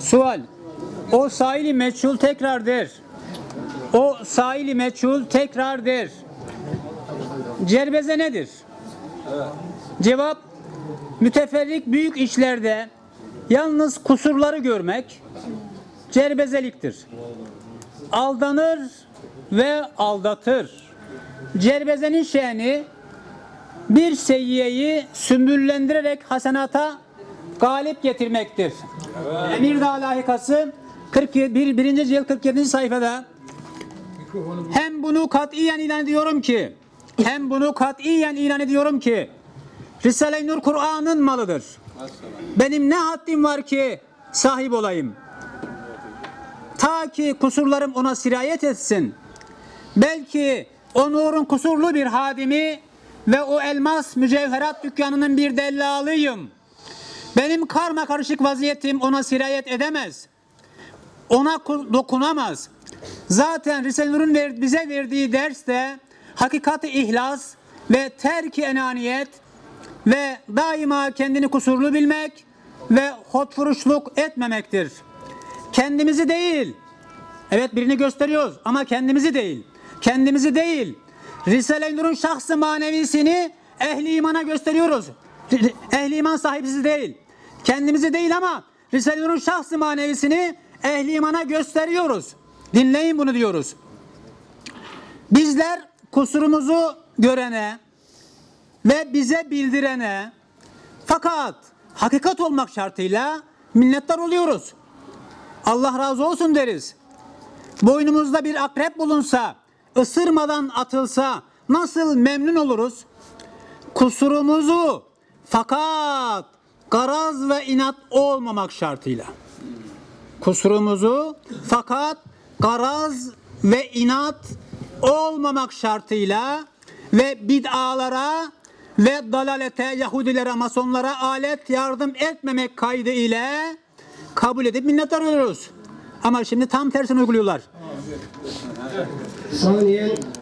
Sual. O sahili meçhul tekrardır. O sahili meçhul tekrardır. Cerbeze nedir? Cevap müteferrik büyük işlerde yalnız kusurları görmek cerbezeliktir. Aldanır ve aldatır. Cerbezenin şe'ni bir seyyiyeyi sümbüllendirerek hasenata galip getirmektir. Emir Dağı layıkası 41. birinci cilt 47. sayfada hem bunu katiyen ilan ediyorum ki hem bunu katiyen ilan ediyorum ki Risale-i Nur Kur'an'ın malıdır. Benim ne haddim var ki sahip olayım. Ta ki kusurlarım ona sirayet etsin. Belki o nurun kusurlu bir hadimi ve o elmas mücevherat dükkanının bir dellalıyım. Benim karma karışık vaziyetim ona sirayet edemez. Ona ku- dokunamaz. Zaten Risale-i Nur'un bize verdiği derste hakikati ihlas ve terki enaniyet ve daima kendini kusurlu bilmek ve hotfuruşluk etmemektir. Kendimizi değil, Evet birini gösteriyoruz ama kendimizi değil. Kendimizi değil. Risale-i Nur'un şahsı manevisini ehli imana gösteriyoruz. Ehli iman sahibisi değil. Kendimizi değil ama Risale-i Nur'un şahsı manevisini ehli imana gösteriyoruz. Dinleyin bunu diyoruz. Bizler kusurumuzu görene ve bize bildirene fakat hakikat olmak şartıyla minnettar oluyoruz. Allah razı olsun deriz boynumuzda bir akrep bulunsa, ısırmadan atılsa nasıl memnun oluruz? Kusurumuzu fakat garaz ve inat olmamak şartıyla. Kusurumuzu fakat garaz ve inat olmamak şartıyla ve bid'alara ve dalalete, Yahudilere, Masonlara alet yardım etmemek kaydı ile kabul edip minnettar oluyoruz. Ama şimdi tam tersini uyguluyorlar. Saniyen